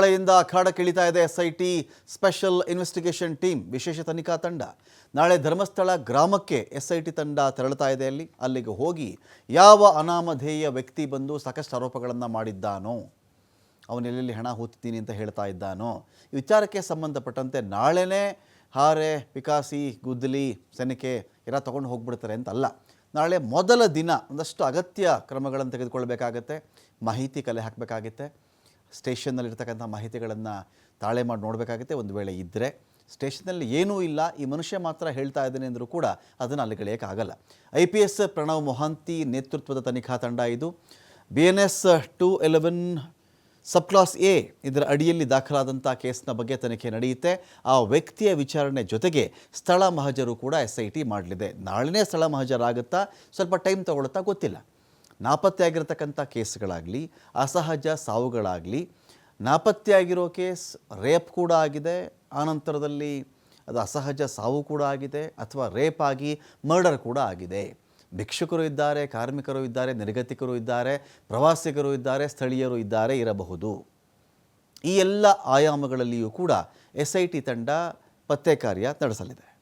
ನಾಳೆಯಿಂದ ಅಖಾಡಕ್ಕಿಳಿತಾ ಇದೆ SIT special investigation team ವಿಶೇಷ ತನಿಖಾ ತಂಡ. ನಾಳೆ ಧರ್ಮಸ್ಥಳ ಗ್ರಾಮಕ್ಕೆ ಎಸ್ಐಟಿ ತಂಡ ತೆರಳುತ್ತಾ ಇದೆ ಅಲ್ಲಿ. ಅಲ್ಲಿಗೆ ಹೋಗಿ ಯಾವ ಅನಾಮಧೇಯ ವ್ಯಕ್ತಿ ಬಂದು ಸಾಕಷ್ಟು ಆರೋಪಗಳನ್ನು ಮಾಡಿದ್ದಾನೋ ಅವನೆಲ್ಲೆಲ್ಲಿ ಹಣ ಹೂತಿದ್ದೀನಿ ಅಂತ ಹೇಳ್ತಾ ಇದ್ದಾನೋ ವಿಚಾರಕ್ಕೆ ಸಂಬಂಧಪಟ್ಟಂತೆ ನಾಳೆನೇ ಹಾರೆ, ಪಿಕಾಸಿ ಗುದ್ದಲಿ ಸೆನಕೆ ಎಲ್ಲ ತೊಗೊಂಡು ಹೋಗ್ಬಿಡ್ತಾರೆ ಅಂತ ಅಲ್ಲ ನಾಳೆ ಮೊದಲ ದಿನ ಒಂದಷ್ಟು ಅಗತ್ಯ ಕ್ರಮಗಳನ್ನು ತೆಗೆದುಕೊಳ್ಬೇಕಾಗತ್ತೆ. ಮಾಹಿತಿ ಕಲೆ ಹಾಕಬೇಕಾಗುತ್ತೆ. ಸ್ಟೇಷನ್ನಲ್ಲಿರ್ತಕ್ಕಂಥ ಮಾಹಿತಿಗಳನ್ನು ತಾಳೆ ಮಾಡಿ ನೋಡಬೇಕಾಗುತ್ತೆ. ಒಂದು ವೇಳೆ ಇದ್ದರೆ ಸ್ಟೇಷನ್ನಲ್ಲಿ ಏನೂ ಇಲ್ಲ, ಈ ಮನುಷ್ಯ ಮಾತ್ರ ಹೇಳ್ತಾ ಇದ್ದಾನೆ ಅಂದರೂ ಕೂಡ ಅದನ್ನು ಅಲ್ಲಿಗೆಳೆಯೋಕ್ಕಾಗಲ್ಲ I P S Pranav Mohanty ನೇತೃತ್ವದ ತನಿಖಾ ತಂಡ ಇದು. B N S two eleven sub clause A ಇದರ ಅಡಿಯಲ್ಲಿ ದಾಖಲಾದಂಥ ಕೇಸ್ನ ಬಗ್ಗೆ ತನಿಖೆ ನಡೆಯುತ್ತೆ. ಆ ವ್ಯಕ್ತಿಯ ವಿಚಾರಣೆ ಜೊತೆಗೆ ಸ್ಥಳ ಮಹಜರು ಕೂಡ ಎಸ್ ಐ ಟಿ ಮಾಡಲಿದೆ. ನಾಳೆನೇ ಸ್ಥಳ ಮಹಜರಾಗುತ್ತಾ? ಸ್ವಲ್ಪ ಟೈಮ್ ತಗೊಳುತ್ತಾ ಗೊತ್ತಿಲ್ಲ. ನಾಪತ್ತೆಯಾಗಿರ್ತಕ್ಕಂಥ ಕೇಸ್ಗಳಾಗಲಿ, ಅಸಹಜ ಸಾವುಗಳಾಗಲಿ, ನಾಪತ್ತೆಯಾಗಿರೋ ಕೇಸ್ ರೇಪ್ ಕೂಡ ಆಗಿದೆ. ಆನಂತರದಲ್ಲಿ ಅದು ಅಸಹಜ ಸಾವು ಕೂಡ ಆಗಿದೆ ಅಥವಾ ರೇಪ್ ಆಗಿ ಮರ್ಡರ್ ಕೂಡ ಆಗಿದೆ. ಭಿಕ್ಷುಕರು ಇದ್ದಾರೆ, ಕಾರ್ಮಿಕರು ಇದ್ದಾರೆ, ನಿರ್ಗತಿಕರು ಇದ್ದಾರೆ, ಪ್ರವಾಸಿಗರು ಇದ್ದಾರೆ, ಸ್ಥಳೀಯರು ಇದ್ದಾರೆ ಇರಬಹುದು. ಈ ಎಲ್ಲ ಆಯಾಮಗಳಲ್ಲಿಯೂ ಕೂಡ ಎಸ್ ಐ ಟಿ ತಂಡ ಪತ್ತೆ ಕಾರ್ಯ ನಡೆಸಲಿದೆ.